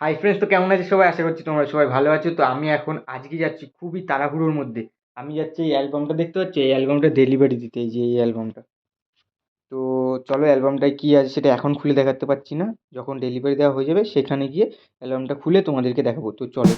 Hi friends তো কেমন আছে? সবাই আশা করছি তোমরা সবাই ভালো আছো। তো আমি এখন আজকে যাচ্ছি খুবই তাড়াহুড়োর মধ্যে। আমি যাচ্ছি এই অ্যালবামটা দেখতে পাচ্ছি? এই অ্যালবামটা ডেলিভারি দিতে, এই যে এই অ্যালবামটা। তো চলো অ্যালবামটায় কী আছে সেটা এখন খুলে দেখাতে পারছি না। যখন ডেলিভারি দেওয়া হয়ে যাবে, সেখানে গিয়ে অ্যালবামটা খুলে তোমাদেরকে দেখাবো। তো চলো।